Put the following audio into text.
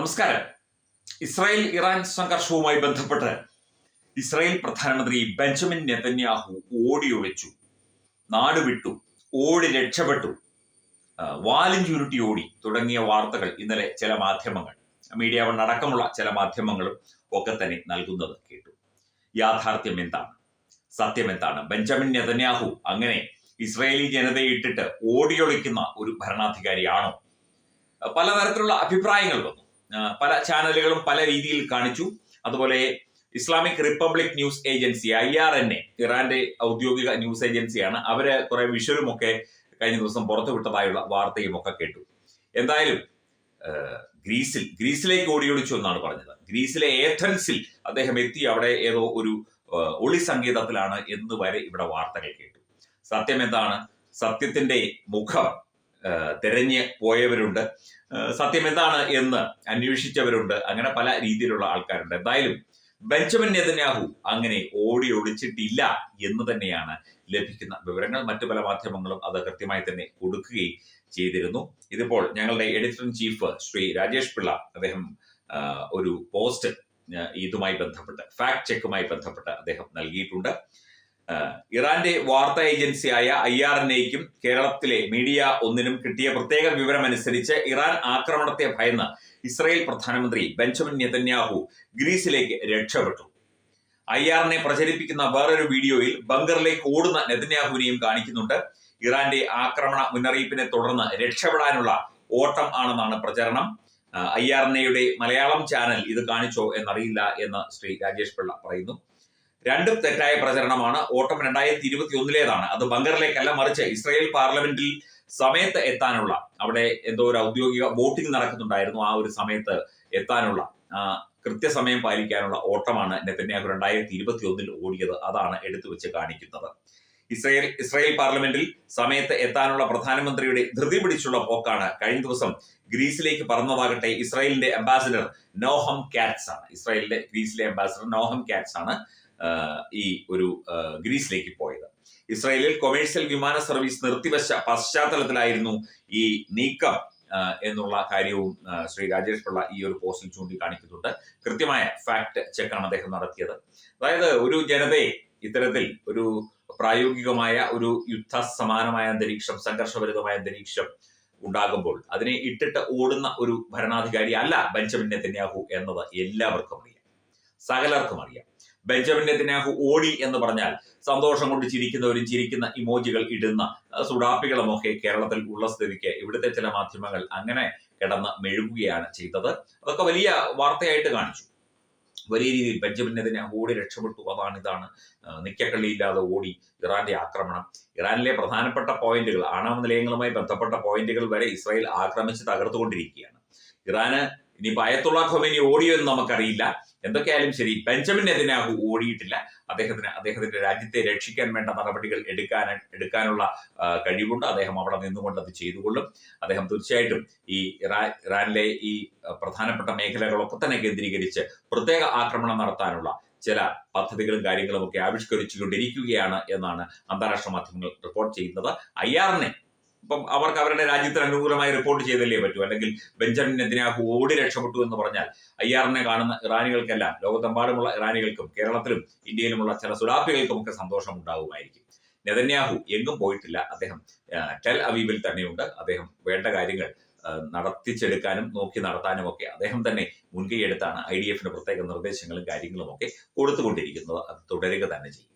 നമസ്കാരം. Israel Iran സംഘർഷവുമായി ബന്ധപ്പെട്ട് Israel പ്രധാനമന്ത്രി ബെഞ്ചമിൻ നെതന്യാഹു ഓടി ഒളിച്ചു. നാട് വിട്ടു ഓടി രക്ഷപ്പെട്ടു. വാലും ചുരുട്ടി ഓടി തുടങ്ങിയ വാർത്തകൾ ഇന്നലെ ചില മാധ്യമങ്ങൾ മീഡിയ വൺ അടക്കമുള്ള ചില മാധ്യമങ്ങളും ഒക്കെ തന്നെ നൽകുന്നത് കേട്ടു. യാഥാർത്ഥ്യം എന്താണ്? സത്യം എന്താണ്? ബെഞ്ചമിൻ നെതന്യാഹു അങ്ങനെ ഇസ്രായേലി ജനതയെ ഇട്ടിട്ട് ഓടിയൊളിക്കുന്ന ഒരു ഭരണാധികാരിയാണോ? പലതരത്തിലുള്ള അഭിപ്രായങ്ങൾ വന്നു. പല ചാനലുകളും പല രീതിയിൽ കാണിച്ചു. അതുപോലെ Islamic Republic News Agency I R N A ഇറാന്റെ ഔദ്യോഗിക ന്യൂസ് ഏജൻസിയാണ് അവർ കുറെ വിഷ്വലും ഒക്കെ കഴിഞ്ഞ ദിവസം പുറത്തുവിട്ടതായുള്ള വാർത്തയും ഒക്കെ കേട്ടു. എന്തായാലും ഗ്രീസിൽ ഗ്രീസിലേക്ക് ഓടിയൊളിച്ചു എന്നാണ് പറഞ്ഞത്. ഗ്രീസിലെ ഏഥൻസിൽ അദ്ദേഹം എത്തി അവിടെ ഏതോ ഒരു ഒളി സംഗീതത്തിലാണ് എന്ന് വരെ ഇവിടെ വാർത്തകൾ കേട്ടു. സത്യം എന്താണ്? സത്യത്തിന്റെ മുഖം തെരഞ്ഞ് പോയവരുണ്ട്. സത്യം എന്താണ് എന്ന് അന്വേഷിച്ചവരുണ്ട്. അങ്ങനെ പല രീതിയിലുള്ള ആൾക്കാരുണ്ട്. എന്തായാലും ബെഞ്ചമിൻ നെതന്യാഹു അങ്ങനെ ഓടി ഒളിച്ചിട്ടില്ല എന്ന് തന്നെയാണ് ലഭിക്കുന്ന വിവരങ്ങൾ. മറ്റു പല മാധ്യമങ്ങളും അത് കൃത്യമായി തന്നെ കൊടുക്കുകയും ചെയ്തിരുന്നു. ഇതിപ്പോൾ ഞങ്ങളുടെ editor in chief Shri Rajesh Pillai അദ്ദേഹം ഒരു പോസ്റ്റ് ഇതുമായി ബന്ധപ്പെട്ട് ഫാക്ട് ചെക്കുമായി ബന്ധപ്പെട്ട് അദ്ദേഹം നൽകിയിട്ടുണ്ട്. ഇറാന്റെ വാർത്താ ഏജൻസിയായ ഐ ആർ എൻ എക്കും കേരളത്തിലെ മീഡിയ ഒന്നിനും കിട്ടിയ പ്രത്യേക വിവരം അനുസരിച്ച് ഇറാൻ ആക്രമണത്തെ ഭയന്ന് ഇസ്രായേൽ പ്രധാനമന്ത്രി ബെഞ്ചമിൻ നെതന്യാഹു ഗ്രീസിലേക്ക് രക്ഷപ്പെട്ടു. ഐ ആറിനെ പ്രചരിപ്പിക്കുന്ന വേറൊരു വീഡിയോയിൽ ബങ്കറിലേക്ക് ഓടുന്ന നെതന്യാഹുവിനെയും കാണിക്കുന്നുണ്ട്. ഇറാന്റെ ആക്രമണ മുന്നറിയിപ്പിനെ തുടർന്ന് രക്ഷപ്പെടാനുള്ള ഓട്ടം ആണെന്നാണ് പ്രചരണം. ഐ ആർ എൻ എയുടെ മലയാളം ചാനൽ ഇത് കാണിച്ചോ എന്നറിയില്ല എന്ന് ശ്രീ രാജേഷ് പിള്ള പറയുന്നു. രണ്ടും തെറ്റായ പ്രചരണമാണ്. ഓട്ടം രണ്ടായിരത്തി ഇരുപത്തി ഒന്നിലേതാണ് അത് ബംഗറിലേക്കല്ല മറിച്ച് ഇസ്രായേൽ പാർലമെന്റിൽ സമയത്ത് എത്താനുള്ള അവിടെ എന്തോ ഒരു ഔദ്യോഗിക വോട്ടിംഗ് നടക്കുന്നുണ്ടായിരുന്നു ആ ഒരു സമയത്ത് എത്താനുള്ള കൃത്യസമയം പാലിക്കാനുള്ള ഓട്ടമാണ് നെതന്യാഹു രണ്ടായിരത്തി ഇരുപത്തി ഒന്നിൽ ഓടിയത്. അതാണ് എടുത്തു വെച്ച് കാണിക്കുന്നത്. ഇസ്രായേൽ ഇസ്രായേൽ പാർലമെന്റിൽ സമയത്ത് എത്താനുള്ള പ്രധാനമന്ത്രിയുടെ ധൃതി പിടിച്ചുള്ള പോക്കാണ്. കഴിഞ്ഞ ദിവസം ഗ്രീസിലേക്ക് പറന്നതാകട്ടെ ഇസ്രായേലിന്റെ അംബാസിഡർ നോഹം കാറ്റ്സ് ആണ്. ഇസ്രായേലിന്റെ ഗ്രീസിലെ അംബാസിഡർ നോഹം കാറ്റ്സ് ആണ് ഈ ഒരു ഗ്രീസിലേക്ക് പോയത്. ഇസ്രായേലിൽ കൊമേഴ്സ്യൽ വിമാന സർവീസ് നിർത്തിവച്ച പശ്ചാത്തലത്തിലായിരുന്നു ഈ നീക്കം എന്നുള്ള കാര്യവും ശ്രീ രാജേഷ് പിള്ള ഈ ഒരു പോസ്റ്റിൽ ചൂണ്ടിക്കാണിക്കുന്നുണ്ട്. കൃത്യമായ ഫാക്ട് ചെക്കാണ് അദ്ദേഹം നടത്തിയത്. അതായത് ഒരു ജനതയെ ഇത്തരത്തിൽ ഒരു പ്രായോഗികമായ ഒരു യുദ്ധ സമാനമായ അന്തരീക്ഷം സംഘർഷഭരിതമായ അന്തരീക്ഷം ഉണ്ടാകുമ്പോൾ അതിനെ ഇട്ടിട്ട് ഓടുന്ന ഒരു ഭരണാധികാരി അല്ല ബെഞ്ചമിൻ നെത്തന്യാഹു എന്നത് എല്ലാവർക്കും അറിയാം. സകലർക്കും അറിയാം. ബെഞ്ചമിൻ നെത്തന്യാഹു ഓടി എന്ന് പറഞ്ഞാൽ സന്തോഷം കൊണ്ട് ചിരിക്കുന്നവരും ചിരിക്കുന്ന ഇമോജികൾ ഇടുന്ന സുഡാപ്പികളുമൊക്കെ കേരളത്തിൽ ഉള്ള സ്ഥിതിക്ക് ഇവിടുത്തെ ചില മാധ്യമങ്ങൾ അങ്ങനെ കിടന്ന് മെഴുകുകയാണ് ചെയ്തത്. അതൊക്കെ വലിയ വാർത്തയായിട്ട് കാണിച്ചു. വലിയ രീതിയിൽ ബെഞ്ചമിൻ നെതന്യാഹു ഓടി രക്ഷപ്പെട്ടു. അതാണ് ഇതാണ് നിക്കക്കള്ളിയില്ലാതെ ഓടി ഇറാന്റെ ആക്രമണം. ഇറാനിലെ പ്രധാനപ്പെട്ട പോയിന്റുകൾ ആണവ നിലയങ്ങളുമായി ബന്ധപ്പെട്ട പോയിന്റുകൾ വരെ ഇസ്രായേൽ ആക്രമിച്ച് തകർത്തുകൊണ്ടിരിക്കുകയാണ്. ഇറാന് ഇനിയിപ്പോ അയത്തുള്ള ഖൊമേനി ഓടിയോ എന്ന് നമുക്കറിയില്ല. എന്തൊക്കെയായാലും ശരി ബെഞ്ചമിൻ നെതന്യാഹു ഓടിയിട്ടില്ല? അദ്ദേഹത്തിന് അദ്ദേഹത്തിന്റെ രാജ്യത്തെ രക്ഷിക്കാൻ വേണ്ട നടപടികൾ എടുക്കാൻ എടുക്കാനുള്ള കഴിവുണ്ട്. അദ്ദേഹം അവിടെ നിന്നുകൊണ്ട് അത് ചെയ്തുകൊള്ളും. അദ്ദേഹം തീർച്ചയായിട്ടും ഈ ഇറാ ഇറാനിലെ ഈ പ്രധാനപ്പെട്ട മേഖലകളൊക്കെ തന്നെ കേന്ദ്രീകരിച്ച് പ്രത്യേക ആക്രമണം നടത്താനുള്ള ചില പദ്ധതികളും കാര്യങ്ങളും ഒക്കെ ആവിഷ്കരിച്ചുകൊണ്ടിരിക്കുകയാണ് എന്നാണ് അന്താരാഷ്ട്ര മാധ്യമങ്ങൾ റിപ്പോർട്ട് ചെയ്യുന്നത്. ഐ ആറിനെ ഇപ്പം അവർക്ക് അവരുടെ രാജ്യത്തിന് അനുകൂലമായി റിപ്പോർട്ട് ചെയ്തല്ലേ പറ്റൂ. അല്ലെങ്കിൽ ബെഞ്ചമിൻ നെതിനാഹു ഓടി രക്ഷപ്പെട്ടു എന്ന് പറഞ്ഞാൽ ആറിനെ കാണുന്ന ഇറാനികൾക്കെല്ലാം ലോകത്തെമ്പാടുമുള്ള ഇറാനികൾക്കും കേരളത്തിലും ഇന്ത്യയിലുമുള്ള ചില സുഡാപ്പികൾക്കും ഒക്കെ സന്തോഷം ഉണ്ടാകുമായിരിക്കും നെതന്യാഹു എങ്ങും പോയിട്ടില്ല. അദ്ദേഹം ടെൽ അവീബിൽ തന്നെയുണ്ട്. അദ്ദേഹം വേണ്ട കാര്യങ്ങൾ നടത്തിച്ചെടുക്കാനും നോക്കി നടത്താനും ഒക്കെ അദ്ദേഹം തന്നെ മുൻകൈ എടുത്താണ് ഐ ഡി എഫിന് പ്രത്യേക നിർദ്ദേശങ്ങളും കാര്യങ്ങളും ഒക്കെ കൊടുത്തുകൊണ്ടിരിക്കുന്നത്. അത് തുടരുക തന്നെ ചെയ്യും.